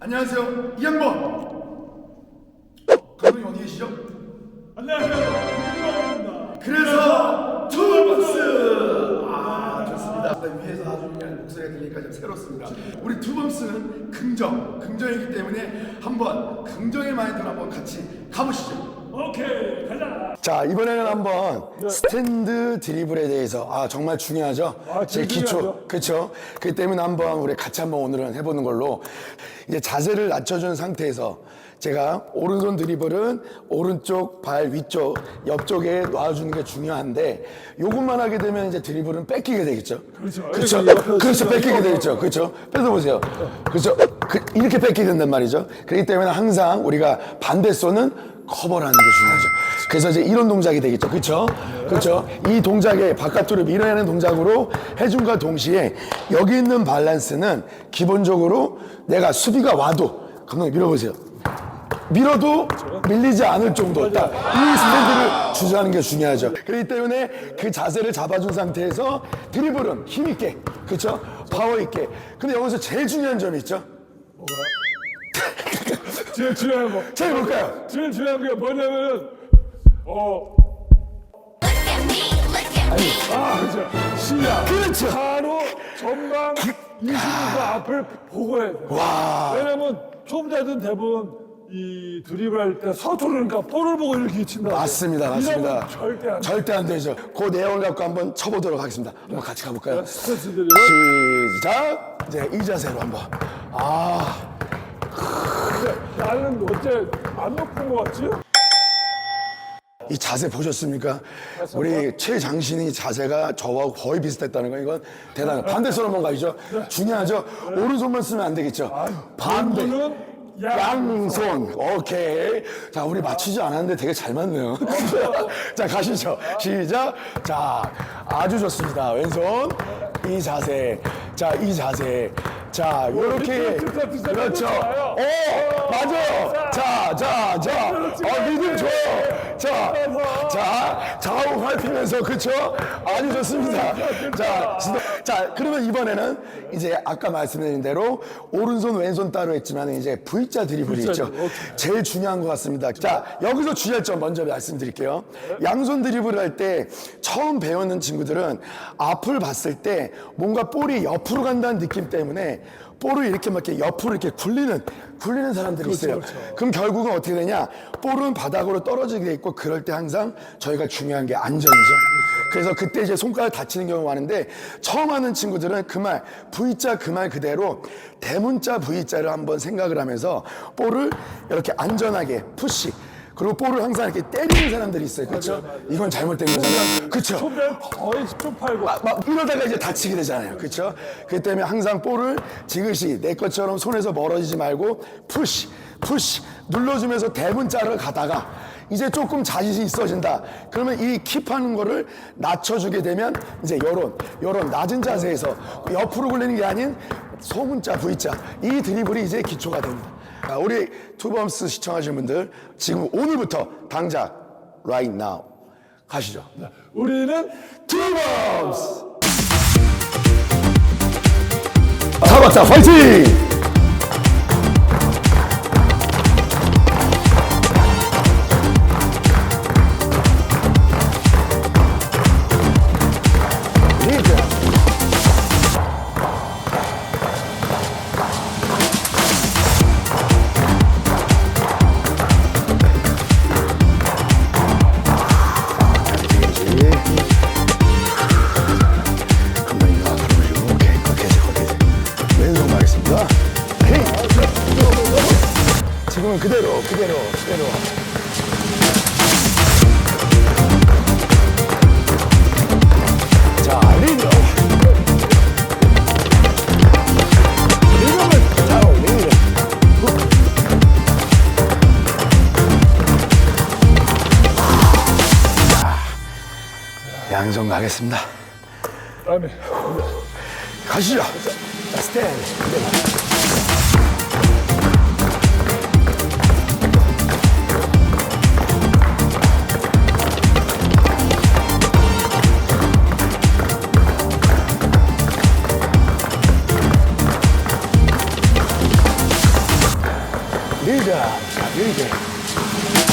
안녕하세요 이양번 어, 감독님 어디 계시죠? 안녕하세요. 김만입니다. 그래서 투범스 아 좋습니다 위에서 아주 그냥 목소리가 들리니까 좀 새롭습니다 우리 투범스는 긍정 긍정이기 때문에 한번 긍정의 마인드로 한번 같이 가보시죠 오케이, 가자. 자 이번에는 한번 스탠드 드리블에 대해서 아 정말 중요하죠. 아, 제 제일 기초 중요하죠. 그렇죠. 그 때문에 한번 우리 같이 한번 오늘은 해보는 걸로 이제 자세를 낮춰준 상태에서 제가 오른손 드리블은 오른쪽 발 위쪽 옆쪽에 놔주는 게 중요한데 요것만 하게 되면 이제 드리블은 뺏기게 되겠죠. 그렇죠. 그렇죠. 이렇게 옆에서 그렇죠. 뺏기게 되겠죠. 그렇죠. 뺏어보세요. 그렇죠. 그- 이렇게 뺏기게 된단 말이죠. 그렇기 때문에 항상 우리가 반대 손은 커버를 하는 게 중요하죠. 그래서 이제 이런 동작이 되겠죠. 그렇죠? 그렇죠? 이 동작에 바깥으로 밀어내는 동작으로 해준과 동시에 여기 있는 밸런스는 기본적으로 내가 수비가 와도 감독님 밀어보세요. 밀어도 밀리지 않을 정도 딱 이 스탠드를 주저하는 게 중요하죠. 그렇기 때문에 그 자세를 잡아준 상태에서 드리블은 힘 있게, 그렇죠? 파워 있게. 근데 여기서 제일 중요한 점이 있죠. 제일 중요한 거. 자, 볼까요? 제일 중요한 게 뭐냐면은, 어. 아, 그렇죠. 시야. 그렇죠. 바로 전방 25도 앞을 보고 해야 돼. 와. 왜냐면 초보자들은 대부분 이 드리블 할 때 서투르니까 볼을 보고 이렇게 친다. 맞습니다, 맞습니다. 이러면 절대 안 돼. 절대 안 되죠. 그 내용을 갖고 한번 쳐보도록 하겠습니다. 한번 같이 가볼까요? 스트레스. 시작. 이제 이 자세로 한번. 아, 나는 어째 안 높은 거 같지? 이 자세 보셨습니까? 우리 최장신이 자세가 저와 거의 비슷했다는 거 이건 대단해. 반대손 한번 가시죠. 중요하죠. 오른손만 쓰면 안 되겠죠. 반대. 왼손은 양손. 오케이. 자, 우리 맞추지 않았는데 되게 잘 맞네요. 자, 가시죠. 시작. 자, 아주 좋습니다. 왼손. 이 자세. 자, 이 자세. 자, 진짜 그렇죠. 오, 맞아. 자, 자, 자. 어, 리듬 좋아요. 자, 자, 좌우 밟히면서, 그쵸? 아주 좋습니다. 자, 진짜. 자, 그러면 이번에는 이제 아까 말씀드린 대로 오른손, 왼손 따로 했지만 이제 V자 드리블이 V자 있죠. 드리블. 제일 중요한 것 같습니다. 자, 여기서 주의할 점 먼저 말씀드릴게요. 양손 드리블을 할때 처음 배우는 친구들은 앞을 봤을 때 뭔가 볼이 옆으로 간다는 느낌 때문에 볼을 이렇게 막 이렇게 옆으로 이렇게 굴리는 굴리는 사람들이 있어요. 그럼 결국은 어떻게 되냐? 볼은 바닥으로 떨어지게 돼 있고 그럴 때 항상 저희가 중요한 게 안전이죠. 그래서 그때 이제 손가락 다치는 경우가 많은데 처음 하는 친구들은 그 말 V자 그 말 그대로 대문자 V자를 한번 생각을 하면서 볼을 이렇게 안전하게 푸시 그리고 볼을 항상 이렇게 때리는 사람들이 있어요. 그렇죠? 이건 잘못된 거잖아요. 그렇죠? 거의 10초 팔고. 막, 막 이러다가 이제 다치게 되잖아요. 그렇죠? 그 때문에 항상 볼을 지그시 내 것처럼 손에서 멀어지지 말고 푸시 푸시 눌러주면서 대문자를 가다가 이제 조금 자신이 있어진다. 그러면 이 킵하는 거를 낮춰주게 되면 이제 요런 요런 낮은 자세에서 옆으로 굴리는 게 아닌 소문자 V자 이 드리블이 이제 기초가 됩니다. 자, 우리 투범스 시청하시는 분들 지금 오늘부터 당장 right now 가시죠. 우리는 투범스 사박사 파이팅! 그대로 그대로 그대로 자 리듬을 리드 양손 가겠습니다 다음에 가시죠. 자, 스탠드. いで。